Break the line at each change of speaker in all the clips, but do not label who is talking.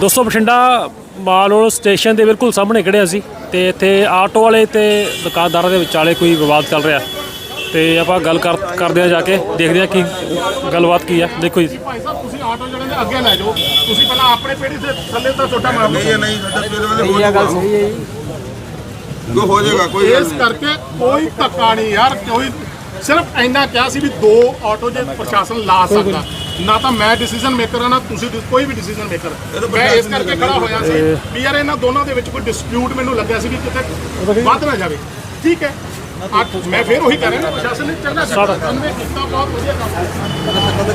ਦੋਸਤੋ ਬਠਿੰਡਾ ਮਾਲ road station ਦੇ ਬਿਲਕੁਲ ਸਾਹਮਣੇ ਖੜੇ ਅਸੀਂ ਤੇ ਇੱਥੇ ਆਟੋ ਵਾਲੇ ਤੇ ਦੁਕਾਨਦਾਰਾਂ ਦੇ ਵਿਚਾਲੇ ਕੋਈ ਵਿਵਾਦ ਚੱਲ ਰਿਹਾ। ਤੇ ਆਪਾਂ ਗੱਲ ਕਰ ਕਰਦੇ ਆ ਜਾ ਕੇ ਦੇਖਦੇ ਆ ਕੀ ਗੱਲਬਾਤ ਕੀ ਆ। ਦੇਖੋ ਜੀ।
ਭਾਈ ਸਾਹਿਬ ਤੁਸੀਂ ਆਟੋ ਜਿਹੜੇ ਦੇ ਅੱਗੇ ਲੈ ਜਾਓ। ਤੁਸੀਂ ਪਹਿਲਾਂ ਆਪਣੇ ਪੇੜੀ ਦੇ ਥੱਲੇ ਤਾਂ ਛੋਟਾ ਮਾਰ ਲਓ
ਨਹੀਂ ਨਹੀਂ ਸਾਡਾ ਫਿਰ ਵਾਲੇ ਹੋ ਜਾਏਗਾ ਸਹੀ ਹੈ ਜੀ। ਹੋ ਜਾਏਗਾ ਕੋਈ
ਇਸ ਕਰਕੇ ਕੋਈ ਧੱਕਾ ਨਹੀਂ ਯਾਰ ਕੋਈ ਸਿਰਫ ਇੰਨਾ ਕਿਹਾ ਸੀ ਵੀ ਦੋ ਆਟੋ ਜੇ ਪ੍ਰਸ਼ਾਸਨ ਲਾ ਸਕਦਾ। ਨਾ ਤਾਂ ਮੈਂ ਡਿਸੀਜਨ ਮੇਕਰ ਹਾਂ ਨਾ ਤੁਸੀਂ ਡਿਸ- ਕੋਈ ਵੀ ਡਿਸੀਜਨ ਮੇਕਰ ਮੈਂ ਇਸ ਕਰਕੇ ਖੜਾ ਹੋਇਆ ਸੀ ਵੀ ਯਾਰ ਇਹਨਾਂ ਦੋਨਾਂ ਦੇ ਵਿੱਚ ਕੋਈ ਡਿਸਪਿਊਟ ਮੈਨੂੰ ਲੱਗਿਆ ਸੀ ਵੀ ਕਿਤੇ ਵੱਧ ਨਾ ਜਾਵੇ। ਠੀਕ ਹੈ। ਅੱਜ ਮੈਂ ਫੇਰ ਉਹੀ ਕਰ ਰਿਹਾ ਨਾ ਪ੍ਰਸ਼ਾਸਨ ਨੇ ਚੰਗਾ ਕੀਤਾ ਕਨਵੇ ਕੀਤਾ ਬਹੁਤ ਵਧੀਆ ਕੰਮ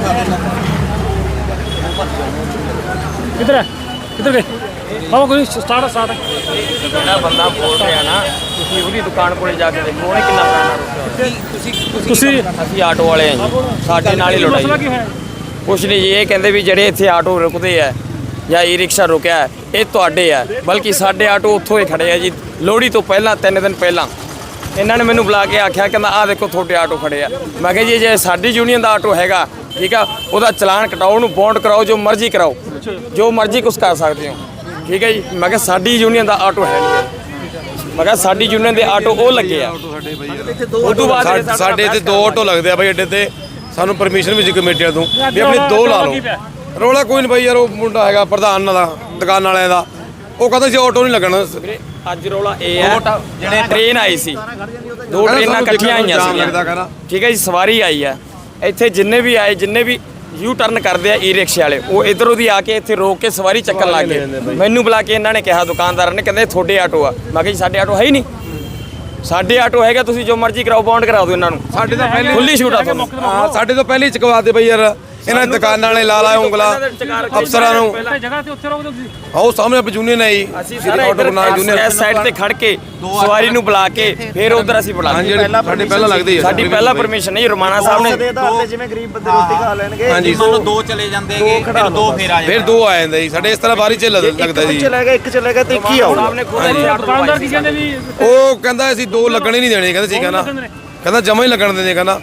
ਕਿੱਧਰ ਹੈ? ਕਿੱਧਰ ਗਏ? ਬਾਬਾ ਕੋਈ ਸਟਾਰਟ ਸਟਾਰਟ
ਜਿਹੜਾ ਬੰਦਾ ਬੋਲ ਰਿਹਾ ਨਾ ਤੁਸੀਂ ਉਹਦੀ ਦੁਕਾਨ ਕੋਲੇ ਜਾ ਕੇ ਦੇਖੋ ਉਹਨੇ ਕਿੰਨਾ ਰੋਕਿਆ ਤੁਸੀਂ
ਤੁਸੀਂ
ਅਸੀਂ ਆਟੋ ਵਾਲੇ ਹਾਂ ਜੀ ਸਾਡੇ ਨਾਲ ਹੀ
ਮਸਲਾ
ਲੜਾਈ
ਕੀ
ਕੁਛ ਨਹੀਂ ਜੀ ਇਹ ਕਹਿੰਦੇ ਵੀ ਜਿਹੜੇ ਇੱਥੇ ਆਟੋ ਰੁਕਦੇ ਆ ਜਾਂ ਈ ਰਿਕਸ਼ਾ ਰੁਕਿਆ ਇਹ ਤੁਹਾਡੇ ਆ ਬਲਕਿ ਸਾਡੇ ਆਟੋ ਉੱਥੋਂ ਹੀ ਖੜੇ ਆ ਜੀ ਲੋਹੜੀ ਤੋਂ ਪਹਿਲਾਂ ਤਿੰਨ ਦਿਨ ਪਹਿਲਾਂ। ਇਹਨਾਂ ਨੇ ਮੈਨੂੰ ਬੁਲਾ ਕੇ ਆਖਿਆ ਕਹਿੰਦਾ ਆਹ ਦੇਖੋ ਤੁਹਾਡੇ ਆਟੋ ਖੜੇ ਆ। ਮੈਂ ਕਿਹਾ ਜੀ ਜੇ ਸਾਡੀ ਯੂਨੀਅਨ ਦਾ ਆਟੋ ਹੈਗਾ ਠੀਕ ਆ? ਉਹਦਾ ਚਲਾਨ ਕਟਾਓ ਉਹਨੂੰ ਬੌਂਡ ਕਰਾਓ ਜੋ ਮਰਜ਼ੀ ਕਰਾਓ ਜੋ ਮਰਜ਼ੀ ਕੁਛ ਕਰ ਸਕਦੇ ਹੋ। ਠੀਕ ਹੈ ਜੀ? ਮੈਂ ਕਿਹਾ ਸਾਡੀ ਯੂਨੀਅਨ ਦਾ ਆਟੋ ਹੈ ਨਹੀਂ। ਮੈਂ ਕਿਹਾ ਸਾਡੀ ਯੂਨੀਅਨ ਦੇ ਆਟੋ ਉਹ ਲੱਗੇ ਆ। ਤੋਂ ਬਾਅਦ
ਸਾਡੇ ਇੱਥੇ ਦੋ ਆਟੋ ਲੱਗਦੇ ਆ ਬਾਈ ਅੱਡੇ ਤੇ। ਸਾਨੂੰ ਪਰਮਿਸ਼ਨ ਵੀ ਜੀ ਕਮੇਟੀਆਂ ਤੋਂ ਵੀ ਆਪਣੀ ਦੋ ਲਾ ਲਓ। ਰੋਲਾ ਕੋਈ ਨਹੀਂ ਬਾਈ ਯਾਰ ਉਹ ਮੁੰਡਾ ਹੈਗਾ ਪ੍ਰਧਾਨ ਦਾ ਦੁਕਾਨ ਵਾਲਿਆਂ ਦਾ। ਉਹ ਕਹਿੰਦਾ ਸੀ ਆਟੋ ਨਹੀਂ ਲੱਗਣਾ।
ਅੱਜ ਰੋਲਾ ਇਹ ਹੈ ਜਿਹੜੇ ਟ੍ਰੇਨ ਆਈ ਸੀ। ਦੋ ਟ੍ਰੇਨਾਂ ਇਕੱਠੀਆਂ ਆਈਆਂ ਸੀ। ਠੀਕ ਹੈ ਜੀ ਸਵਾਰੀ ਆਈ ਹੈ। ਇੱਥੇ ਜਿੰਨੇ ਵੀ ਆਏ ਜਿੰਨੇ ਵੀ ਯੂ ਟਰਨ ਕਰਦੇ ਆ ਈ ਰਿਕਸ਼ੇ ਵਾਲੇ ਉਹ ਇਧਰੋਂ ਦੀ ਆ ਕੇ ਇੱਥੇ ਰੋਕ ਕੇ ਸਵਾਰੀ ਚੱਕਣ ਲੱਗ ਗਏ। ਮੈਨੂੰ ਬੁਲਾ ਕੇ ਇਹਨਾਂ ਨੇ ਕਿਹਾ ਦੁਕਾਨਦਾਰਾਂ ਨੇ ਕਹਿੰਦੇ ਤੁਹਾਡੇ ਆਟੋ ਆ। ਮੈਂ ਕਿਹਾ ਜੀ ਸਾਡੇ ਆਟੋ ਹੈ ਹੀ ਨਹੀਂ। ਸਾਡੇ ਆਟੋ ਹੈਗਾ ਤੁਸੀਂ ਜੋ ਮਰਜ਼ੀ ਕਰਾਓ ਬੌਂਡ ਕਰਾ ਦਿਓ ਇਹਨਾਂ ਨੂੰ।
ਸਾਡੇ ਤਾਂ ਪਹਿਲੇ
ਖੁੱਲੀ ਛੂਟ ਆ ਤੁਹਾਨੂੰ
ਹਾਂ ਸਾਡੇ ਤੋਂ ਪਹਿਲੇ ਹੀ ਚਕਵਾ ਦੇ ਬਾਈ ਯਾਰ। ਇਹਨਾਂ ਨੇ ਦੁਕਾਨਾਂ ਵਾਲੇ ਲਾ ਲਾਏ ਉਂਗਲਾ ਅਫਸਰਾਂ ਨੂੰ।
ਜਗ੍ਹਾ ਤੇ ਉੱਥੇ ਰੋਕਦੇ ਤੁਸੀਂ।
ਆਓ ਸਾਹਮਣੇ ਆਪ ਯੂਨੀਅਨ ਹੈ ਜੀ।
ਅਸੀਂ ਸਾਰਾ ਇਧਰ ਇਸ ਸਾਈਡ ਤੇ ਖੜ ਕੇ ਸਵਾਰੀ ਨੂੰ ਬੁਲਾ ਕੇ ਫਿਰ ਉਧਰ ਅਸੀਂ ਬੁਲਾ
ਜਿਹੜੇ ਸਾਡੇ ਪਹਿਲਾਂ ਲੱਗਦੇ ਆ
ਸਾਡੀ ਪਹਿਲਾਂ ਪਰਮਿਸ਼ਨ ਨਹੀਂ ਰਮਾਨਾ ਸਾਹਿਬ ਨੇ
ਦੇ ਜਿਵੇਂ ਗਰੀਬ ਬੰਦੇ ਰੋਟੀ ਖਾ ਲੈਣਗੇ
ਹਾਂਜੀ
ਦੋ ਚਲੇ ਜਾਂਦੇਗੇ ਫਿਰ ਦੋ ਫੇਰ ਆ
ਫਿਰ ਦੋ ਆ ਜਾਂਦੇ ਜੀ। ਸਾਡੇ ਇਸ ਤਰ੍ਹਾਂ ਬਾਰੀ ਚ ਲੱਗਦਾ ਜੀ।
ਚਲਾ ਗਿਆ ਇੱਕ ਚਲਾ ਗਿਆ ਤੇ ਇੱਕ ਹੀ ਆਊਗਾ।
ਸਾਹਿਬ ਨੇ ਖੁਦ ਇੱਥੇ ਆਟੋ
ਦੁਕਾਨਦਾਰ ਕੀ ਕਹਿੰਦੇ ਵੀ
ਉਹ ਕਹਿੰਦਾ ਅਸੀਂ ਦੋ ਲੱਗਣੇ ਨਹੀਂ ਦੇਣੇ ਕਹਿੰਦੇ ਸੀ ਕਹਿੰਦਾ। ਕਹਿੰਦਾ ਜਮਾ ਹੀ ਲੱਗਣ ਦੇਣੇ ਕਹਿੰਦਾ।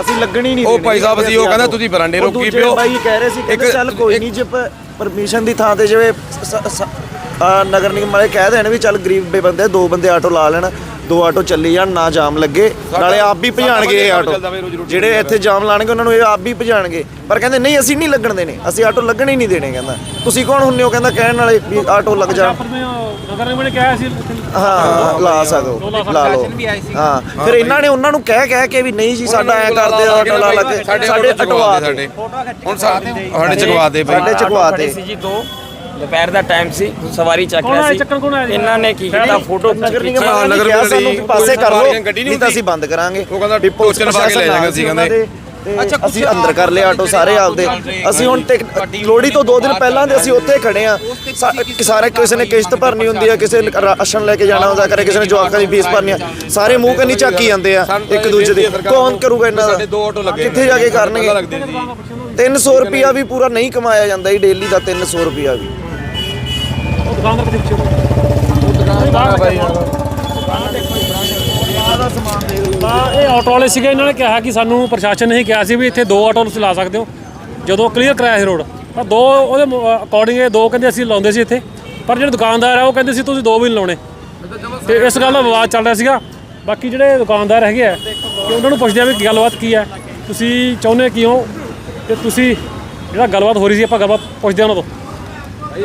ਅਸੀਂ ਲੱਗਣੀ ਨਹੀਂ
ਉਹ ਭਾਈ ਸਾਹਿਬ ਅਸੀਂ ਉਹ ਕਹਿੰਦਾ। ਤੁਸੀਂ ਬਰਾਂਡੇ ਰੋਕੀ ਪਿਓ।
ਬਾਈ ਕਹਿ ਰਹੇ ਸੀ
ਇੱਕ-
ਚੱਲ ਕੋਈ ਨਹੀਂ ਜੇ ਪਰਮਿਸ਼ਨ ਦੀ ਥਾਂ ਤੇ ਜਿਵੇਂ ਨਗਰ ਨਿਗਮ ਵਾਲੇ ਕਹਿ ਦੇਣ ਵੀ ਚੱਲ ਗਰੀਬ ਬੰਦੇ ਦੋ ਬੰਦੇ ਆਟੋ ਲਾ ਲੈਣ ਦੋ ਆਟੋ ਚੱਲੀ ਜਾਣ ਨਾ ਜਾਮ ਲੱਗੇ। ਨਾਲੇ ਆਪ ਵੀ ਭਜਾਣਗੇ ਇਹ ਆਟੋ। ਜਿਹੜੇ ਇੱਥੇ ਜਾਮ ਲਾਣਗੇ ਉਹਨਾਂ ਨੂੰ ਇਹ ਆਪ ਵੀ ਭਜਾਣਗੇ। ਪਰ ਕਹਿੰਦੇ ਨਹੀਂ ਅਸੀਂ ਨਹੀਂ ਲੱਗਣ ਦੇਣੇ। ਅਸੀਂ ਆਟੋ ਲੱਗਣ ਹੀ ਨਹੀਂ ਦੇਣੇ ਕਹਿੰਦਾ। ਤੁਸੀਂ ਕੌਣ ਹੁੰਨੇ ਹੋ? ਕਹਿੰਦਾ ਕਹਿਣ ਵਾਲੇ ਵੀ ਆਟੋ ਲੱਗ ਜਾ।
ਨਗਰ ਨਿਗਮ ਨੇ ਕਿਹਾ ਸੀ
ਹਾਂ ਲਾ ਸਕੋ ਲਾ ਲਓ। ਹਾਂ ਫਿਰ ਇਹਨਾਂ ਨੇ ਉਹਨਾਂ ਨੂੰ ਕਹਿ ਕਹਿ ਕੇ ਵੀ ਨਹੀਂ ਜੀ ਸਾਡਾ ਐ ਕਰਦੇ ਆ ਆਟੋ ਲਾ ਸਾਡੇ ਅਟਵਾ ਦੇ।
ਹੁਣ ਸਾਡੇ ਚਕਵਾ ਦੇ
ਸਾਡੇ ਚਕਵਾ
ਸੀ ਜੀ ਦੋ। ਦੁਪਹਿਰ ਦਾ ਟਾਈਮ ਸੀ ਸਵਾਰੀ ਚੱਕ
ਕੌਣ
ਰਿਹਾ
ਆਇਆ
ਸੀ।
ਚੱਕਣ ਕੌਣ ਆਇਆ? ਜੀ?
ਇਹਨਾਂ ਨੇ ਕੀ ਕੀਤਾ? ਫੋਟੋ
ਨਗਰ ਨਿਗਮ
ਹਾਂ,
ਵਾਲਿਆਂ ਨੇ
ਨਗਰ
ਕਿਹਾ
ਨਿਗਮ
ਸਾਨੂੰ ਵੀ
ਦੀ
ਪਾਸੇ ਕਰ ਲਓ
ਗੱਡੀ ਨਹੀਂ
ਨਹੀਂ ਤਾਂ ਅਸੀਂ। ਬੰਦ ਕਰਾਂਗੇ।
ਉਹ ਕਹਿੰਦਾ
ਵੀ ਪੁਲਿਸ
ਟੋਚਨ ਪਾ ਕੇ ਲੈ ਜਾਏਗਾ ਸੀ
ਉਹਨਾਂ
ਕਹਿੰਦੇ।
ਦੇ ਤੇ ਅਸੀਂ ਅੰਦਰ ਕਰ ਲਏ ਆਟੋ ਸਾਰੇ ਆਪਦੇ। ਅਸੀਂ ਹੁਣ ਟਿਕ ਲੋੜੀ ਤੋਂ 2 ਦਿਨ ਪਹਿਲਾਂ ਦੇ ਅਸੀਂ ਉੱਥੇ ਖੜੇ ਆ ਸਾਰੇ ਕਿਸੇ ਨੇ ਕਿਸ਼ਤ ਭਰਨੀ ਹੁੰਦੀ ਹੈ ਕਿਸੇ ਨੇ ਰਾਸ਼ਨ ਲੈ ਕੇ ਜਾਣਾ ਹੁੰਦਾ ਕਰੇ ਕਿਸੇ ਨੇ ਜਵਾਕਾਂ ਦੀ ਫੀਸ ਭਰਨੀ ਆ। ਸਾਰੇ ਮੂੰਹ ਕੰਨੀ ਝਾਕੀ ਜਾਂਦੇ ਆ ਇੱਕ ਦੂਜੇ ਦੇ। ਕੌਣ ਕਰੂਗਾ ਇਹਨਾਂ
ਸਾਡੇ
ਦਾ
ਦੋ ਆਟੋ ਲੱਗੇ
ਕਿੱਥੇ ਜਾ ਕੇ ਕਰਨਗੇ?
ਲੱਗਦੇ ਸੀ
300 ਰੁਪਿਆ ਵੀ ਪੂਰਾ ਨਹੀਂ ਕਮਾਇਆ ਜਾਂਦਾ ਜੀ ਡੇਲੀ ਦਾ। 300 ਰੁਪਿਆ ਵੀ
ਦੁਕਾਨਦਾਰ ਕਿੱਥੇ ਪਿੱਛੇ ਤਾਂ ਇਹ ਆਟੋ ਵਾਲੇ ਸੀਗੇ ਇਹਨਾਂ ਨੇ ਕਿਹਾ ਕਿ ਸਾਨੂੰ ਪ੍ਰਸ਼ਾਸਨ ਨੇ ਹੀ ਕਿਹਾ ਸੀ ਵੀ ਇੱਥੇ ਦੋ ਆਟੋ ਤੁਸੀਂ ਲਾ ਸਕਦੇ ਹੋ। ਜਦੋਂ ਕਲੀਅਰ ਕਰਾਇਆ ਸੀ ਰੋਡ ਪਰ ਦੋ ਉਹਦੇ ਅਕੋਰਡਿੰਗ ਇਹ ਦੋ ਕਹਿੰਦੇ ਅਸੀਂ ਲਾਉਂਦੇ ਸੀ ਇੱਥੇ। ਪਰ ਜਿਹੜੇ ਦੁਕਾਨਦਾਰ ਆ ਉਹ ਕਹਿੰਦੇ ਸੀ ਤੁਸੀਂ ਦੋ ਵੀ ਨਹੀਂ ਲਾਉਣੇ। ਤੇ ਇਸ ਗੱਲ ਦਾ ਵਿਵਾਦ ਚੱਲ ਰਿਹਾ ਸੀਗਾ। ਬਾਕੀ ਜਿਹੜੇ ਦੁਕਾਨਦਾਰ ਹੈਗੇ ਆ ਕਿ ਉਹਨਾਂ ਨੂੰ ਪੁੱਛਦੇ ਆ ਵੀ ਕੀ ਗੱਲਬਾਤ ਕੀ ਹੈ ਤੁਸੀਂ ਚਾਹੁੰਦੇ ਕੀ ਹੋ ਤੇ ਤੁਸੀਂ ਜਿਹੜਾ ਗੱਲਬਾਤ ਹੋ ਰਹੀ ਸੀ ਆਪਾਂ ਗੱਲਬਾਤ ਪੁੱਛਦੇ ਆ ਉਹਨਾਂ ਤੋਂ।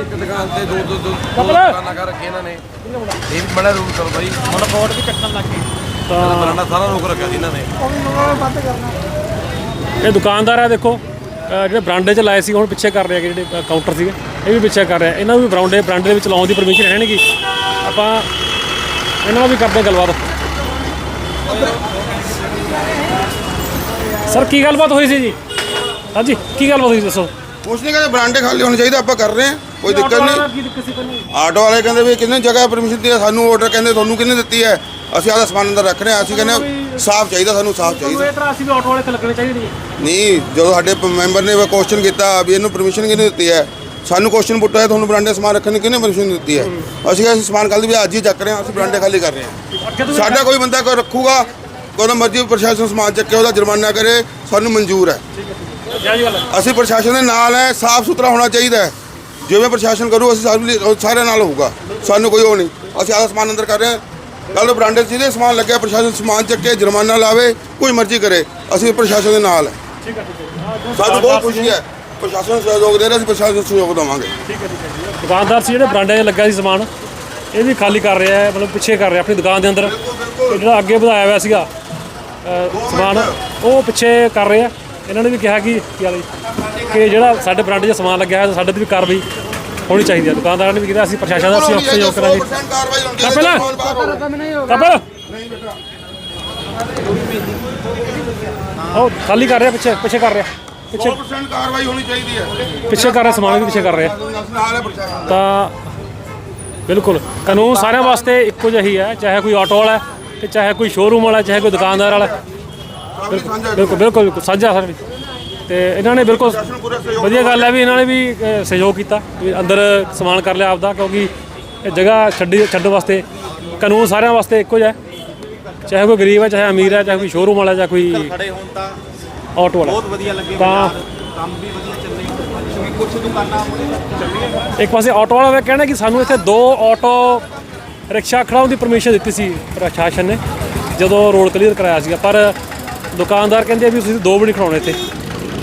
ਇੱਕ ਦੁਕਾਨ ਤੇ ਦੋ ਦੋ ਦੋ
ਕਪਲ।
ਦੁਕਾਨਾਂ ਕਰ ਰੱਖੇ ਇਹਨਾਂ ਨੇ। ਇਹ ਵੀ ਬੜਾ ਰੂਲ ਕਰੋ ਬਾਈ ਹੁਣ ਬੋਰਡ ਵੀ ਚੱਕਣ ਲੱਗ ਗਏ। ਤਾਂ ਬਰਾਂਡਾ ਸਾਰਾ ਰੋਕ ਰੱਖਿਆ ਸੀ ਇਹਨਾਂ ਨੇ।
ਇਹ ਦੁਕਾਨਦਾਰ ਆ ਦੇਖੋ ਜਿਹੜੇ ਬਰਾਂਡੇ 'ਚ ਲਾਏ ਸੀ ਹੁਣ ਪਿੱਛੇ ਕਰ ਰਹੇ ਆ ਜਿਹੜੇ ਕਾਊਂਟਰ ਸੀਗੇ ਇਹ ਵੀ ਪਿੱਛੇ ਕਰ ਰਿਹਾ। ਇਹਨਾਂ ਨੂੰ ਵੀ ਬਰਾਂਡੇ ਬਰਾਂਡੇ ਦੇ ਵਿੱਚ ਲਾਉਣ ਦੀ ਪਰਮਿਸ਼ਨ ਹੈ ਨਹੀਂਗੀ ਆਪਾਂ ਇਹਨਾਂ ਨਾਲ ਵੀ ਕਰਦੇ ਗੱਲਬਾਤ। ਸਰ ਕੀ ਗੱਲਬਾਤ ਹੋਈ ਸੀ ਜੀ? ਹਾਂਜੀ ਕੀ ਗੱਲਬਾਤ ਹੋਈ ਸੀ ਦੱਸੋ।
ਕੁਛ ਨਹੀਂ ਕਹਿੰਦੇ ਬਰਾਂਡੇ ਖਾਲੀ ਹੋਣੇ ਚਾਹੀਦੇ ਆਪਾਂ ਕਰ ਰਹੇ ਹਾਂ। ਕੋਈ ਦਿੱਕਤ ਨਹੀਂ। ਆਟੋ ਵਾਲੇ ਕਹਿੰਦੇ ਵੀ ਕਿੰਨੇ ਜਗ੍ਹਾ ਪਰਮਿਸ਼ਨ ਦਿੱਤੀ ਹੈ ਸਾਨੂੰ ਆਰਡਰ ਕਹਿੰਦੇ ਤੁਹਾਨੂੰ ਕਿਹਨੇ ਦਿੱਤੀ ਹੈ? ਅਸੀਂ ਆਦਾ ਸਮਾਨ ਅੰਦਰ ਰੱਖ ਰਹੇ ਹਾਂ ਅਸੀਂ ਕਹਿੰਦੇ ਸਾਫ਼ ਚਾਹੀਦਾ ਸਾਨੂੰ ਸਾਫ਼ ਚਾਹੀਦਾ।
ਅਸੀਂ ਵੀ ਆਟੋ ਵਾਲੇ ਤੇ ਲੱਗਣੇ ਚਾਹੀਦੇ ਨਹੀਂ
ਨਹੀਂ ਜਦੋਂ ਸਾਡੇ ਪ- ਮੈਂਬਰ ਨੇ ਕੁਐਸਚਨ ਕੀਤਾ ਵੀ ਇਹਨੂੰ ਪਰਮਿਸ਼ਨ ਕਿਹਨੇ ਦਿੱਤੀ ਹੈ? ਸਾਨੂੰ ਕੁਐਸਚਨ ਪੁੱਟਿਆ ਹੈ ਤੁਹਾਨੂੰ ਬਰਾਂਡੇ ਸਮਾਨ ਰੱਖਣ ਦੀ ਕਿਹਨੇ ਪਰਮਿਸ਼ਨ ਦਿੱਤੀ ਹੈ? ਅਸੀਂ ਕਿਹਾ ਅਸੀਂ ਸਮਾਨ ਕੱਲ੍ਹ ਵੀ ਅੱਜ ਹੀ ਚੱਕ ਰਹੇ ਹਾਂ ਅਸੀਂ ਬਰਾਂਡੇ ਖਾਲੀ ਕਰ ਰਹੇ ਹਾਂ। ਸਾਡਾ ਕੋਈ ਬੰਦਾ ਕੋਈ ਰੱਖੂਗਾ ਕੋਈ ਮਰਜ਼ੀ ਪ੍ਰਸ਼ਾਸਨ ਸਮਾਨ ਚੱਕੇ ਉਹਦਾ ਜੁਰਮਾਨਾ ਕਰੇ ਸਾਨੂੰ ਮਨਜ਼ੂਰ ਹੈ।
ਜਾਇਜ਼ ਗੱਲ ਹੈ।
ਅਸੀਂ ਪ੍ਰਸ਼ਾਸਨ ਦੇ ਨਾਲ ਹੈ ਸਾਫ਼ ਸੁਥਰਾ ਹੋਣਾ ਚਾਹੀਦਾ ਹੈ। ਜਿਵੇਂ ਪ੍ਰਸ਼ਾਸਨ ਕਰੂ ਅਸੀਂ ਸਾਰੇ ਲਈ- ਉਹ ਸਾਰਿਆਂ ਨਾਲ ਹੋਊਗਾ। ਸਾਨੂੰ ਕੋਈ ਉਹ ਨਹੀਂ। ਅਸੀਂ ਆਦਾ ਸਮਾਨ ਅੰਦਰ ਕਰ ਰਹੇ ਹਾਂ। ਕੱਲ ਬਰਾਂਡੇ 'ਚ ਜਿਹਦੇ ਸਮਾਨ ਲੱਗਿਆ ਪ੍ਰਸ਼ਾਸਨ ਸਮਾਨ ਚੱਕੇ ਜੁਰਮਾਨਾ ਲਾਵੇ ਕੋਈ ਮਰਜ਼ੀ ਕਰੇ। ਅਸੀਂ ਪ੍ਰਸ਼ਾਸਨ ਦੇ ਨਾਲ ਹੈ। ਸਾਨੂੰ ਬਹੁਤ ਖੁਸ਼ੀ ਹੈ। ਪ੍ਰਸ਼ਾਸਨ ਸਹਿਯੋਗ ਦੇ ਰਿਹਾ ਅਸੀਂ ਪ੍ਰਸ਼ਾਸਨ ਨੂੰ ਸਹਿਯੋਗ ਦੇਵਾਂਗੇ।
ਦੁਕਾਨਦਾਰ ਸੀ ਜਿਹੜੇ ਬਰਾਂਡੇ 'ਚ ਲੱਗਾ ਸੀ ਸਮਾਨ। ਇਹ ਵੀ ਖਾਲੀ ਕਰ ਰਿਹਾ ਹੈ ਮਤਲਬ ਪਿੱਛੇ ਕਰ ਰਿਹਾ ਆਪਣੀ ਦੁਕਾਨ ਦੇ ਅੰਦਰ। ਤੇ ਜਿਹੜਾ ਅੱਗੇ ਵਧਾਇਆ ਹੋਇਆ ਸੀਗਾ ਸਮਾਨ ਉਹ ਪਿੱਛੇ ਕਰ ਰਹੇ ਇਹਨਾਂ ਨੇ ਵੀ ਕਿਹਾ ਕਿ ਕੀ ਹਾਲ ਹੈ? ਕਿ ਜਿਹੜਾ ਸਾਡੇ ਬਰਾਂਡੇ 'ਚ ਸਮਾਨ ਲੱਗਿਆ ਹੈ ਸਾਡੇ ਤੇ ਵੀ ਕਾਰਵਾਈ ਹੋਣੀ ਚਾਹੀਦੀ ਹੈ ਦੁਕਾਨਦਾਰਾਂ ਨੇ ਵੀ ਕਿਹਾ ਅਸੀਂ ਪ੍ਰਸ਼ਾਸਨ ਦਾ ਅਸੀਂ ਸਹਿਯੋਗ ਕਰਾਂਗੇ।
100% ਕਾਰਵਾਈ ਹੋਣੀ
ਤਾਂ ਪਹਿਲਾਂ-
ਸਮਾਨ ਬਾਹਰ ਹੋਊਗਾ।
ਕਬਰ ਉਹ ਖਾਲੀ ਕਰ ਰਿਹਾ ਪਿੱਛੇ ਪਿੱਛੇ ਕਰ ਰਿਹਾ। ਪਿੱਛੇ
100% ਕਾਰਵਾਈ ਹੋਣੀ ਚਾਹੀਦੀ ਹੈ।
ਪਿੱਛੇ ਕਰ ਰਿਹਾ ਸਮਾਨ ਵੀ ਪਿੱਛੇ ਕਰ ਰਿਹਾ। ਤਾਂ ਬਿਲਕੁਲ ਕਾਨੂੰਨ ਸਾਰਿਆਂ ਵਾਸਤੇ ਇੱਕੋ ਜਿਹਾ ਹੀ ਹੈ ਚਾਹੇ ਕੋਈ ਆਟੋ ਵਾਲਾ ਹੈ ਤੇ ਚਾਹੇ ਕੋਈ ਸ਼ੋਰੂਮ ਵਾਲਾ ਚਾਹੇ ਕੋਈ ਦੁਕਾਨਦਾਰ ਵਾਲਾ। ਬਿਲਕੁਲ ਬਿਲਕੁਲ ਸਾਂਝਾ ਸਰ ਵੀ ਤੇ ਇਹਨਾਂ ਨੇ ਬਿਲਕੁਲ ਵਧੀਆ ਗੱਲ ਹੈ ਵੀ ਇਹਨਾਂ ਨੇ ਵੀ ਅ, ਸਹਿਯੋਗ ਕੀਤਾ ਵੀ ਅੰਦਰ ਸਮਾਨ ਕਰ ਲਿਆ ਆਪਦਾ ਕਿਉਂਕਿ ਇਹ ਜਗ੍ਹਾ ਛੱਡੀ ਛੱਡਣ ਵਾਸਤੇ ਕਾਨੂੰਨ ਸਾਰਿਆਂ ਵਾਸਤੇ ਇੱਕੋ ਜਿਹਾ ਹੈ। ਚਾਹੇ ਕੋਈ ਗਰੀਬ ਹੈ ਚਾਹੇ ਅਮੀਰ ਹੈ ਚਾਹੇ ਕੋਈ ਸ਼ੋਰੂਮ ਵਾਲਾ ਜਾਂ ਕੋਈ
ਖੜੇ ਹੋਣ ਤਾਂ
ਆਟੋ ਵਾਲਾ।
ਬਹੁਤ ਵਧੀਆ ਲੱਗੇ
ਤਾਂ
ਕੰਮ ਵੀ ਵਧੀਆ ਚੱਲੇ। ਕਿਉਂਕਿ ਕੁਝ ਦੁਕਾਨਾਂ ਚੱਲੀਆਂ
ਇੱਕ ਪਾਸੇ ਆਟੋ ਵਾਲਾ ਦਾ ਕਹਿਣਾ ਕਿ ਸਾਨੂੰ ਇੱਥੇ ਦੋ ਆਟੋ ਰਿਕਸ਼ਾ ਖੜਾਉਣ ਦੀ ਪਰਮਿਸ਼ਨ ਦਿੱਤੀ ਸੀ ਪ੍ਰਸ਼ਾਸਨ ਨੇ ਜਦੋਂ ਰੋਡ ਕਲੀਅਰ ਕਰਾਇਆ ਸੀਗਾ। ਪਰ ਦੁਕਾਨਦਾਰ ਕਹਿੰਦੇ ਵੀ ਤੁਸੀਂ ਦੋ ਵੀ ਨਹੀਂ ਖੜਾਉਣੇ ਇੱਥੇ।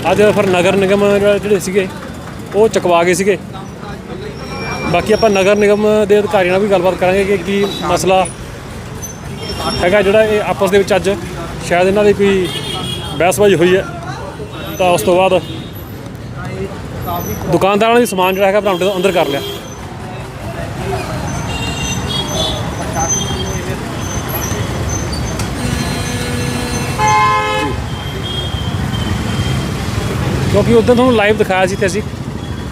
ਅੱਜ ਫਿਰ ਨਗਰ ਨਿਗਮ ਜਿਹੜੇ ਸੀਗੇ, ਉਹ ਚੁਕਵਾ ਗਏ ਸੀਗੇ। ਬਾਕੀ ਆਪਾਂ ਨਗਰ ਨਿਗਮ ਦੇ ਅਧਿਕਾਰੀਆਂ ਨਾਲ ਵੀ ਗੱਲਬਾਤ ਕਰਾਂਗੇ ਕਿ ਕੀ ਮਸਲਾ ਹੈਗਾ ਜਿਹੜਾ ਇਹ ਆਪਸ ਦੇ ਵਿੱਚ ਅੱਜ ਸ਼ਾਇਦ ਇਹਨਾਂ ਦੀ ਕੋਈ ਬਹਿਸਬਾਜ਼ੀ ਹੋਈ ਹੈ। ਤਾਂ ਉਸ ਤੋਂ ਬਾਅਦ ਦੁਕਾਨਦਾਰਾਂ ਨੇ ਸਮਾਨ ਜਿਹੜਾ ਹੈਗਾ ਬਰਾਮਦੇ ਅੰਦਰ ਕਰ ਲਿਆ। ਕਿਉਂਕਿ ਉਦੋਂ ਤੁਹਾਨੂੰ ਲਾਈਵ ਦਿਖਾਇਆ ਸੀ ਤੇ ਅਸੀਂ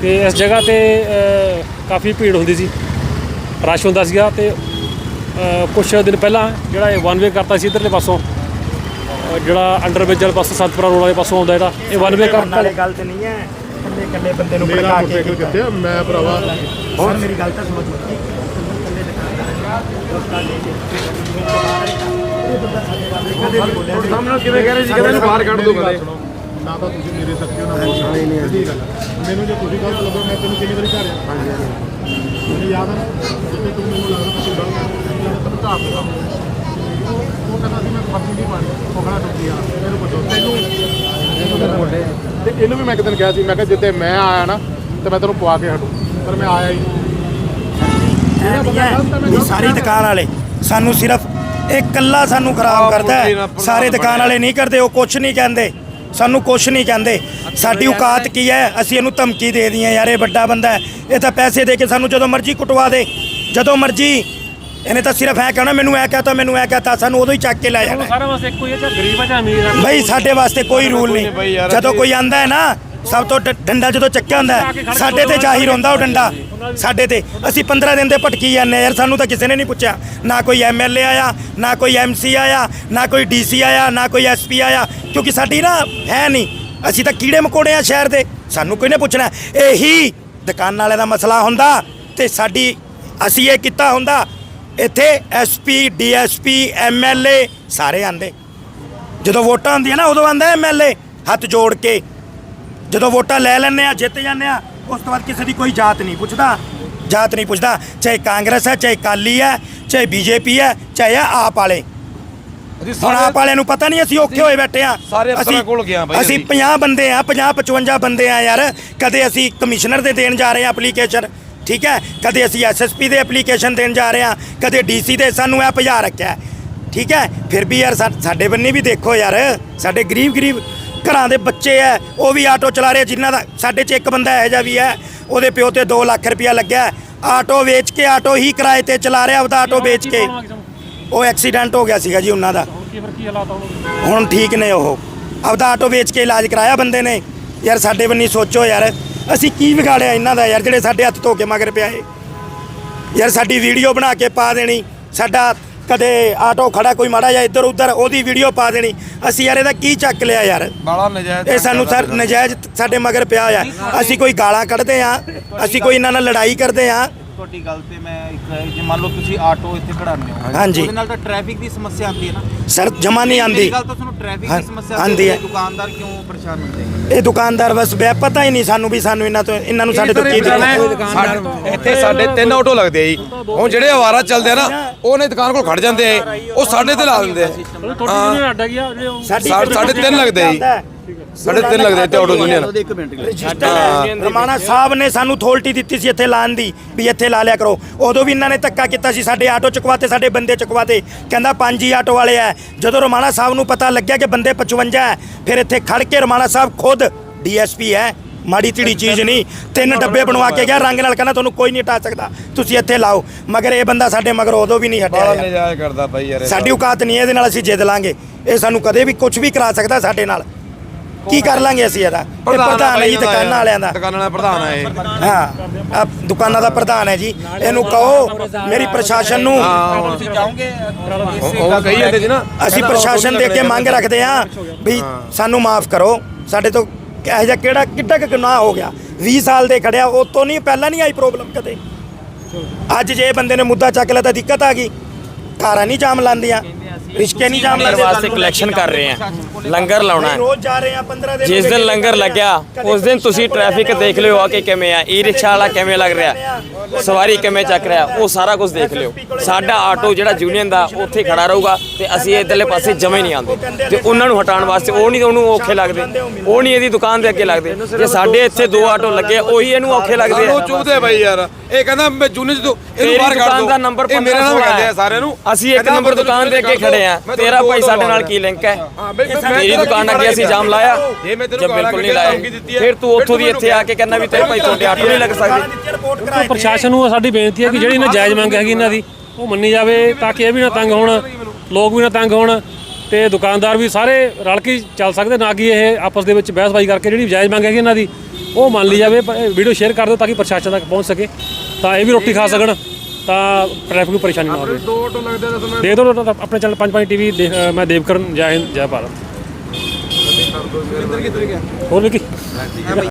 ਕਿ ਇਸ ਜਗ੍ਹਾ ਤੇ ਕਾਫੀ ਭੀੜ ਹੁੰਦੀ ਸੀ। ਰਸ਼ ਹੁੰਦਾ ਸੀਗਾ ਤੇ ਕੁਝ ਦਿਨ ਪਹਿਲਾਂ ਜਿਹੜਾ ਇਹ ਵਨ ਵੇ ਕਰਤਾ ਸੀ ਇਧਰਲੇ ਪਾਸੋਂ ਜਿਹੜਾ ਅੰਡਰਬ੍ਰਿਜ ਵਾਲੇ ਪਾਸੋਂ ਸਤਪੁਰਾ ਰੋਡ ਵਾਲੇ ਪਾਸੋਂ ਆਉਂਦਾ ਜਿਹੜਾ ਇਹ ਵਨ ਵੇ ਕਰਤਾ
ਗੱਲ ਤੇ ਨਹੀਂ ਹੈ। ਕੱਲੇ ਕੱਲੇ ਬੰਦੇ ਨੂੰ ਭੜਕਾ ਕੇ
ਕਿੱਥੇ ਮੈਂ ਭਰਾਵਾ
ਹੋਰ ਮੇਰੀ ਗੱਲ ਤਾਂ ਸਮਝ ਮਤ
ਸਾਹਮਣੇ ਕਿਵੇਂ ਕਹਿ ਰਹੇ ਸੀ ਕਹਿੰਦੇ ਬਾਹਰ ਕੱਢ ਦੋ ਕਹਿੰਦੇ।
ਨਾ ਤਾਂ ਤੁਸੀਂ ਮੇਰੇ ਸੱਚੇ ਨਾ ਬੋਲੋ ਸਿੱਧੀ ਗੱਲ ਹੈ। ਮੈਨੂੰ ਜੇ ਤੁਸੀਂ ਗਲਤ ਲੱਗੋ ਮੈਂ ਤੈਨੂੰ ਕਿੰਨੀ ਵਾਰੀ ਘਾਰਿਆ ਹਾਂਜੀ ਮੈਨੂੰ ਯਾਦ ਹੈ ਜਿੱਥੇ ਤੂੰ ਮੈਨੂੰ ਲੱਗਦਾ ਤੁਸੀਂ ਗਲਤ ਤੈਨੂੰ ਘਾਰ ਦਿੱਤਾ। ਉਹ ਕਹਿੰਦਾ ਸੀ ਮੈਂ ਫਰਜ਼ੀ ਨਹੀਂ ਪਾਣੀ ਕਹਿੰਦਾ ਟੁੱਟੀ ਆ। ਮੈਨੂੰ ਪੁੱਛੋ ਤੈਨੂੰ ਤੇ ਇਹਨੂੰ ਵੀ ਮੈਂ ਇੱਕ ਦਿਨ ਕਿਹਾ ਸੀ ਮੈਂ ਕਿਹਾ ਜਿੱਤੇ ਮੈਂ ਆਇਆ ਨਾ ਤੇ ਮੈਂ ਤੈਨੂੰ ਪਵਾ ਕੇ ਹਟੂ। ਪਰ ਮੈਂ ਆਇਆ ਹੀ
ਸਾਰੀ ਦੁਕਾਨ ਵਾਲੇ ਸਾਨੂੰ ਸਿਰਫ ਇਹ ਕੱਲਾ ਸਾਨੂੰ ਖਰਾਬ ਕਰਦਾ ਸਾਰੇ ਦੁਕਾਨ ਵਾਲੇ ਨਹੀਂ ਕਰਦੇ ਉਹ ਕੁਝ ਨਹੀਂ ਕਹਿੰਦੇ। ਸਾਨੂੰ ਕੁਝ ਨਹੀਂ ਕਹਿੰਦੇ। ਸਾਡੀ ਔਕਾਤ ਕੀ ਹੈ? ਅਸੀਂ ਇਹਨੂੰ ਧਮਕੀ ਦੇ ਦਈਏ ਯਾਰ ਇਹ ਵੱਡਾ ਬੰਦਾ ਹੈ। ਇਹ ਤਾਂ ਪੈਸੇ ਦੇ ਕੇ ਸਾਨੂੰ ਜਦੋਂ ਮਰਜ਼ੀ ਕੁਟਵਾ ਦੇ। ਜਦੋਂ ਮਰਜ਼ੀ ਇਹਨੇ ਤਾਂ ਸਿਰਫ ਐ ਕਹਿਣਾ ਮੈਨੂੰ ਐ ਕਹਤਾ ਮੈਨੂੰ ਐ ਕਹਤਾ ਸਾਨੂੰ ਉਦੋਂ ਹੀ ਚੱਕ ਕੇ ਲੈ ਜਾਣਾ।
ਸਾਰਿਆਂ ਵਾਸਤੇ ਇੱਕੋ ਹੀ ਹੈ ਚਾਹੇ ਗਰੀਬ ਹੈ ਚਾਹੇ ਅਮੀਰ ਹੈ?
ਬਈ ਸਾਡੇ ਵਾਸਤੇ ਕੋਈ ਰੂਲ ਨਹੀਂ। ਜਦੋਂ ਕੋਈ ਆਂਦਾ ਹੈ ਨਾ ਸਭ ਤੋਂ ਡ- ਡੰਡਾ ਜਦੋਂ ਚੱਕਿਆ ਹੁੰਦਾ ਹੈ, ਸਾਡੇ ਤੇ ਜ਼ਾਹਿਰ ਹੁੰਦਾ ਉਹ ਡੰਡਾ। ਸਾਡੇ ਤੇ। ਅਸੀਂ 15 ਦਿਨ ਦੇ ਭਟਕੀ ਜਾਂਦੇ ਹਾਂ ਯਾਰ ਸਾਨੂੰ ਤਾਂ ਕਿਸੇ ਨੇ ਨਹੀਂ ਪੁੱਛਿਆ। ਨਾ ਕੋਈ ਐਮਐਲਏ ਆਇਆ ਨਾ ਕੋਈ ਐਮਸੀ ਆਇਆ ਨਾ ਕੋਈ ਡੀਸੀ ਆਇਆ ਨਾ ਕੋਈ ਐਸਪੀ ਆਇਆ ਕਿਉਂਕਿ ਸਾਡੀ ਨਾ ਹੈ ਨਹੀਂ। ਅਸੀਂ ਤਾਂ ਕੀੜੇ ਮਕੋੜੇ ਆ ਸ਼ਹਿਰ ਦੇ। ਸਾਨੂੰ ਕੋਈ ਨਹੀਂ ਪੁੱਛਣਾ? ਇਹੀ ਦੁਕਾਨ ਵਾਲਿਆਂ ਦਾ ਮਸਲਾ ਹੁੰਦਾ ਤੇ ਸਾਡੀ ਅਸੀਂ ਇਹ ਕੀਤਾ ਹੁੰਦਾ। ਇੱਥੇ ਐਸਪੀ ਡੀਐਸਪੀ ਐਮਐਲਏ ਸਾਰੇ ਆਂਦੇ ਜਦੋਂ ਵੋਟਾਂ ਹੁੰਦੀਆਂ ਨਾ ਉਦੋਂ ਆਂਦਾ ਐਮਐਲਏ ਹੱਥ ਜੋੜ ਕੇ ਜਦੋਂ ਵੋਟਾਂ ਲੈ ਲੈਂਦੇ ਆ ਜਿੱਤ ਜਾਂਦੇ ਆ ਉਸ ਤੋਂ ਬਾਅਦ ਕਿਸੇ ਦੀ ਕੋਈ ਜਾਤ ਨਹੀਂ ਪੁੱਛਦਾ। ਜਾਤ ਨਹੀਂ ਪੁੱਛਦਾ ਚਾਹੇ ਕਾਂਗਰਸ ਹੈ ਚਾਹੇ ਕਾਲੀ ਹੈ ਚਾਹੇ ਬੀਜੇਪੀ ਹੈ ਚਾਹੇ ਆਪ ਵਾਲੇ। ਹੁਣ ਆਪ ਵਾਲਿਆਂ ਨੂੰ ਪਤਾ ਨਹੀਂ ਅਸੀਂ ਔਖੇ ਹੋਏ ਬੈਠੇ ਆ।
ਅਫਸਰਾਂ ਕੋਲ ਬਾਈ
ਅਸੀਂ
ਅਸੀਂ।
50 ਬੰਦੇ ਆ 50 55 ਬੰਦੇ ਆ ਯਾਰ। ਕਦੇ ਅਸੀਂ ਕਮਿਸ਼ਨਰ ਦੇ ਦੇਣ ਜਾ ਰਹੇ ਆ ਐਪਲੀਕੇਸ਼ਨ ਠੀਕ ਹੈ? ਕਦੇ ਅਸੀਂ ਐਸਐਸਪੀ ਦੇ ਐਪਲੀਕੇਸ਼ਨ ਦੇਣ ਜਾ ਰਹੇ ਆ ਕਦੇ ਡੀਸੀ ਦੇ ਸਾਨੂੰ ਇਹ ਭਜਾ ਰੱਖਿਆ। ਠੀਕ ਹੈ? ਫਿਰ ਵੀ ਯਾਰ ਸਾਡੇ ਬੰਨੇ ਵੀ ਦੇਖੋ ਯਾਰ ਸਾਡੇ ਗਰੀਬ ਗਰੀਬ ਘਰਾਂ ਦੇ ਬੱਚੇ ਐ ਉਹ ਵੀ ਆਟੋ ਚਲਾ ਰਹੇ ਜਿਨ੍ਹਾਂ ਦਾ ਸਾਡੇ 'ਚ ਇੱਕ ਬੰਦਾ ਇਹੋ ਜਿਹਾ ਵੀ ਹੈ ਉਹਦੇ ਪਿਓ ਤੇ 2 ਲੱਖ ਰੁਪਇਆ ਲੱਗਿਆ। ਆਟੋ ਵੇਚ ਕੇ ਆਟੋ ਹੀ ਕਿਰਾਏ ਤੇ ਚਲਾ ਰਿਹਾ ਆਪਦਾ ਆਟੋ ਵੇਚ ਕੇ। ਉਹ ਐਕਸੀਡੈਂਟ ਹੋ ਗਿਆ ਸੀਗਾ ਜੀ ਉਹਨਾਂ ਦਾ। ਹੁਣ? ਠੀਕ ਨੇ ਉਹ। ਆਪਦਾ ਆਟੋ ਵੇਚ ਕੇ ਇਲਾਜ ਕਰਾਇਆ ਬੰਦੇ ਨੇ। ਯਾਰ ਸਾਡੇ ਬੰਨੀ ਸੋਚੋ ਯਾਰ। ਅਸੀਂ ਕੀ ਵਿਗਾੜਿਆ ਇਹਨਾਂ ਦਾ ਯਾਰ ਜਿਹੜੇ ਸਾਡੇ ਹੱਥ ਧੋ ਕੇ ਮਗਰ ਪਿਆ ਏ ਯਾਰ ਸਾਡੀ ਵੀਡੀਓ ਬਣਾ ਕੇ ਪਾ ਦੇਣੀ। ਸਾਡਾ ਕਦੇ ਆਟੋ ਖੜਾ ਕੋਈ ਮਾੜਾ ਜਾਂ ਇੱਧਰ ਉੱਧਰ ਉਹਦੀ ਵੀਡੀਓ ਪਾ ਦੇਣੀ। ਅਸੀਂ ਯਾਰ ਇਹਦਾ ਕੀ ਚੱਕ ਲਿਆ ਯਾਰ?
ਬਾਲਾ ਨਜਾਇਜ਼
ਇਹ ਸਾਨੂੰ ਸਰ ਨਜਾਇਜ਼ ਸਾਡੇ ਮਗਰ ਪਿਆ ਆ। ਅਸੀਂ ਕੋਈ ਗਾਲਾਂ ਕੱਢਦੇ ਆ ਅਸੀਂ ਕੋਈ ਇਹਨਾਂ ਨਾਲ ਲੜਾਈ ਕਰਦੇ ਆ।
ਤੁਹਾਡੀ ਗੱਲ ਤੇ ਮੈਂ ਇੱਕ ਜੇ ਮੰਨ ਲਓ ਤੁਸੀਂ ਆਟੋ ਇੱਥੇ ਖੜਾਉਂਦੇ ਹੋ
ਹਾਂਜੀ।
ਉਹਦੇ ਨਾਲ ਤਾਂ ਟ੍ਰੈਫਿਕ ਦੀ ਸਮੱਸਿਆ ਆਉਂਦੀ ਹੈ ਨਾ।
ਸਰ ਜਮਾ ਨਹੀਂ ਆਂਦੀ
ਮੇਰੀ ਗੱਲ ਤਾਂ ਤੁਹਾਨੂੰ ਟ੍ਰੈਫਿਕ
ਹਾਂ,
ਦੀ ਸਮੱਸਿਆ
ਆਉਂਦੀ ਹੈ।
ਦੁਕਾਨਦਾਰ ਕਿਉਂ ਪਰੇਸ਼ਾਨ ਹੁੰਦੇ ਹੈ
ਇਹ ਦੁਕਾਨਦਾਰ ਬਸ ਬੈ ਪਤਾ ਹੀ ਨਹੀਂ ਸਾਨੂੰ ਵੀ ਸਾਨੂੰ ਇਹਨਾਂ ਤੋਂ ਇਹਨਾਂ ਨੂੰ ਸਾਡੇ ਤੋਂ ਕੀ ਦਿੱਕਤ
ਸਾਡੇ- ਇੱਥੇ ਸਾਡੇ ਤਿੰਨ ਆਟੋ ਲੱਗਦੇ ਆ ਜੀ। ਹੁਣ ਜਿਹੜੇ ਆਵਾਰਾ ਚੱਲਦੇ ਆ ਨਾ ਉਹਨੇ ਦੁਕਾਨ ਕੋਲ ਖੜ ਜਾਂਦੇ ਆ ਉਹ ਸਾਡੇ ਤੇ ਲਾ ਦਿੰਦੇ ਆ।
ਤੁਹਾਡੀ ਅੱਡ ਜਿਹੜੇ ਉਹ-
ਸਾਡੇ
ਤਿੰਨ ਲੱਗਦੇ ਆ ਜੀ। ਸਾਡੇ ਤਿੰਨ ਲੱਗਦੇ ਇੱਥੇ ਆਟੋ ਯੂਨੀਅਨ
ਰਮਾਣਾ ਸਾਹਿਬ ਨੇ ਸਾਨੂੰ ਅਥਾਰਟੀ ਦਿੱਤੀ ਸੀ ਇੱਥੇ ਲਾਣ ਦੀ ਵੀ ਇੱਥੇ ਲਾ ਲਿਆ ਕਰੋ। ਉਦੋਂ ਵੀ ਇਹਨਾਂ ਨੇ ਧੱਕਾ ਕੀਤਾ ਸੀ ਸਾਡੇ ਆਟੋ ਚੁਕਵਾਤੇ ਸਾਡੇ ਬੰਦੇ ਚੁਕਵਾਤੇ। ਕਹਿੰਦਾ ਪੰਜ ਹੀ ਆਟੋ ਵਾਲੇ ਆ। ਜਦੋਂ ਰਮਾਣਾ ਸਾਹਿਬ ਨੂੰ ਪਤਾ ਲੱਗਿਆ ਕਿ ਬੰਦੇ 55 ਹੈ ਫਿਰ ਇੱਥੇ ਖੜ ਕੇ ਰਮਾਣਾ ਸਾਹਿਬ ਖੁਦ ਡੀਐਸਪੀ ਹੈ। ਮਾੜੀ ਢੀੜੀ ਚੀਜ਼ ਨਹੀਂ। ਤਿੰਨ ਡੱਬੇ ਬਣਵਾ ਕੇ ਗਿਆ ਰੰਗ ਨਾਲ ਕਹਿੰਦਾ ਤੁਹਾਨੂੰ ਕੋਈ ਨਹੀਂ ਹਟਾ ਸਕਦਾ। ਤੁਸੀਂ ਇੱਥੇ ਲਾਓ। ਮਗਰ ਇਹ ਬੰਦਾ ਸਾਡੇ ਮਗਰ ਉਦੋਂ ਵੀ ਨਹੀਂ ਹਟਿਆ।
ਨਜਾਇਜ਼ ਕਰਦਾ ਬਾਈ ਯਾਰ
ਸਾਡੀ ਔਕਾਤ ਨਹੀਂ ਇਹਦੇ ਨਾਲ ਅਸੀਂ ਜਿੱਦ ਲਾਂਗੇ। ਇਹ ਸਾਨੂੰ ਕਦੇ ਵੀ ਕੁਝ ਵੀ ਕਰਾ ਸਕਦਾ ਸਾਡੇ ਨਾਲ। ਕੀ ਕਰ ਲਾਂਗੇ ਅਸੀਂ ਇਹਦਾ? ਇਹ ਪ੍ਰਧਾਨ ਹੈ ਜੀ ਦੁਕਾਨਾਂ ਵਾਲਿਆਂ ਦਾ।
ਦੁਕਾਨਾਂ ਵਾਲਾ ਪ੍ਰਧਾਨ ਹੈ ਇਹ।
ਹਾਂ ਆਹ ਦੁਕਾਨਾਂ ਦਾ ਪ੍ਰਧਾਨ ਹੈ ਜੀ। ਇਹਨੂੰ ਕਹੋ ਮੇਰੀ ਪ੍ਰਸ਼ਾਸਨ ਨੂੰ।
ਤੁਸੀਂ ਜਾਓਗੇ
ਉਹ ਉਹ ਕਹੀ ਜਾਂਦੇ ਸੀ ਨਾ
ਅਸੀਂ ਪ੍ਰਸ਼ਾਸਨ ਦੇ ਅੱਗੇ ਮੰਗ ਰੱਖਦੇ ਹਾਂ ਵੀ ਸਾਨੂੰ ਮਾਫ ਕਰੋ। ਸਾਡੇ ਤੋਂ ਇਹੋ ਜਿਹਾ ਕਿਹੜਾ ਕਿੱਡਾ ਕੁ ਗੁਨਾਹ ਹੋ ਗਿਆ? 20 ਸਾਲ ਦੇ ਖੜਿਆ ਉਹ ਤੋਂ ਨਹੀਂ ਪਹਿਲਾਂ ਨਹੀਂ ਆਈ ਪ੍ਰੋਬਲਮ ਕਦੇ? ਅੱਜ ਜੇ ਇਹ ਬੰਦੇ ਨੇ ਮੁੱਦਾ ਚੱਕ ਲਿਆ ਤਾਂ ਦਿੱਕਤ ਆ ਗਈ। ਕਾਰਾਂ ਨਹੀਂ ਜਾਮ ਲਾਉਂਦੀਆਂ। ਰਿਸ਼ਕੇ ਨਹੀਂ ਜਾਮ ਲਾਉਂਦੇ
ਵਾਸਤੇ ਕਲੈਕਸ਼ਨ ਕਰ ਰਹੇ ਆ ਲੰਗਰ ਲਾਉਣਾ ਹੈ।
ਰੋਜ਼ ਜਾ ਰਹੇ ਆ 15 ਦਿਨ
ਜਿਸ ਦਿਨ ਲੰਗਰ ਲੱਗਿਆ ਉਸ ਦਿਨ ਤੁਸੀਂ ਟ੍ਰੈਫਿਕ ਦੇਖ ਲਿਓ ਆ ਕਿ ਕਿਵੇਂ ਆ ਈ ਰਿਕਸ਼ਾ ਵਾਲਾ ਕਿਵੇਂ ਲੱਗ ਰਿਹਾ। ਸਵਾਰੀ ਕਿਵੇਂ ਚੱਕ ਰਿਹਾ ਉਹ ਸਾਰਾ ਕੁਝ ਦੇਖ ਲਿਓ। ਸਾਡਾ ਆਟੋ ਜਿਹੜਾ ਯੂਨੀਅਨ ਦਾ ਉੱਥੇ ਖੜਾ ਰਹੂਗਾ ਤੇ ਅਸੀਂ ਇਧਰਲੇ ਪਾਸੇ ਜਮਾ ਹੀ ਨਹੀਂ ਆਉਂਦੇ। ਤੇ ਉਹਨਾਂ ਨੂੰ ਹਟਾਉਣ ਵਾਸਤੇ ਉਹ ਨਹੀਂ ਉਹਨੂੰ ਔਖੇ ਲੱਗਦੇ। ਉਹ ਨਹੀਂ ਇਹਦੀ ਦੁਕਾਨ ਦੇ ਅੱਗੇ ਲੱਗਦੇ। ਜੇ ਸਾਡੇ ਇੱਥੇ ਦੋ ਆਟੋ ਲੱਗੇ ਉਹੀ ਇਹਨੂੰ ਔਖੇ ਲੱਗਦੇ
ਉਹ
ਆ
ਚੁੱਭਦੇ ਬਾਈ ਯਾਰ। ਇਹ ਕਹਿੰਦਾ ਮੈਂ ਜੂਨੇ ਚ ਇਹਨੂੰ ਬਾਹਰ ਕੱਢ
ਦੁਕਾਨ
ਦੋ।
ਦਾ ਨੰਬਰ
ਇਹ ਮੇਰੇ ਨਾਲ
15
ਕਹਿੰਦੇ ਆ ਸਾਰਿਆਂ ਨੂੰ।
ਅਸੀਂ ਇੱਕ ਨੰਬਰ ਦੁਕਾਨ ਦੇ ਅੱਗੇ
ਕੱਢ
ਖੜੇ ਆ ਤੇਰਾ ਭਾਈ ਸਾਡੇ ਨਾਲ ਕੀ ਲਿੰਕ ਹੈ?
ਹਾਂ, ਬਈ ਮੈਂ-
ਤੇਰੀ ਦੁਕਾਨ ਅੱਗੇ ਅਸੀਂ ਜਾਮ ਲਾਇਆ।
ਜੇ ਮੈਂ ਤੈਨੂੰ
ਜਦ ਬਿਲਕੁਲ ਨਹੀਂ ਲਾਇਆ। ਫਿਰ ਤੂੰ ਉੱਥੋਂ ਦੀ ਇੱਥੇ ਆ ਕੇ ਕਹਿੰਦਾ ਵੀ ਤੇਰੇ ਭਾਈ ਤੁਹਾਡੇ ਆਟੋ ਨਹੀਂ ਲੱਗ ਸਕਦੇ।
ਪ੍ਰਸ਼ਾਸਨ ਨੂੰ ਸਾਡੀ ਬੇਨਤੀ ਹੈ ਕਿ ਜਿਹੜੀ ਇਹਨਾਂ ਜਾਇਜ਼ ਮੰਗ ਹੈਗੀ ਇਹਨਾਂ ਦੀ ਉਹ ਮੰਨੀ ਜਾਵੇ ਤਾਂ ਕਿ ਇਹ ਵੀ ਨਾ ਤੰਗ ਹੋਣ ਲੋਕ ਵੀ ਨਾ ਤੰਗ ਹੋਣ ਤੇ ਦੁਕਾਨਦਾਰ ਵੀ ਸਾਰੇ ਰਲ ਕੇ ਚੱਲ ਸਕਦੇ ਨਾ ਕਿ ਇਹ ਆਪਸ ਦੇ ਵਿੱਚ ਬਹਿਸਬਾਜ਼ੀ ਕਰਕੇ ਜਿਹੜੀ ਜਾਇਜ਼ ਮੰਗ ਹੈਗੀ ਇਹਨਾਂ ਦੀ ਉਹ ਮੰਨ ਲਈ ਜਾਵੇ ਵੀਡੀਓ ਸ਼ੇਅਰ ਕਰ ਦਿਓ ਤਾਂ ਕਿ ਪ੍ਰਸ਼ਾਸਨ ਤੱਕ ਪਹੁੰਚ ਸਕੇ। ਤਾਂ ਇਹ ਵੀ ਰੋਟੀ ਖਾ ਸਕਣ। ਤਾਂ ਟ੍ਰੈਫਿਕ ਨੂੰ ਪਰੇਸ਼ਾਨੀ ਨਾ ਹੋਵੇ।
ਦੋ ਆਟੋ ਲੱਗਦੇ ਆ ਤਾਂ
ਦੇ ਦਿਓ ਤਾਂ ਆਪਣੇ ਚੈਨਲ ਪੰਜ ਪੰਜ ਟੀਵੀ ਮੈਂ ਦੇਵਕਰਨ ਜੈ ਹਿੰਦ ਜੈ ਭਾਰਤ। ਹੋਰ ਵੀ ਕੀ?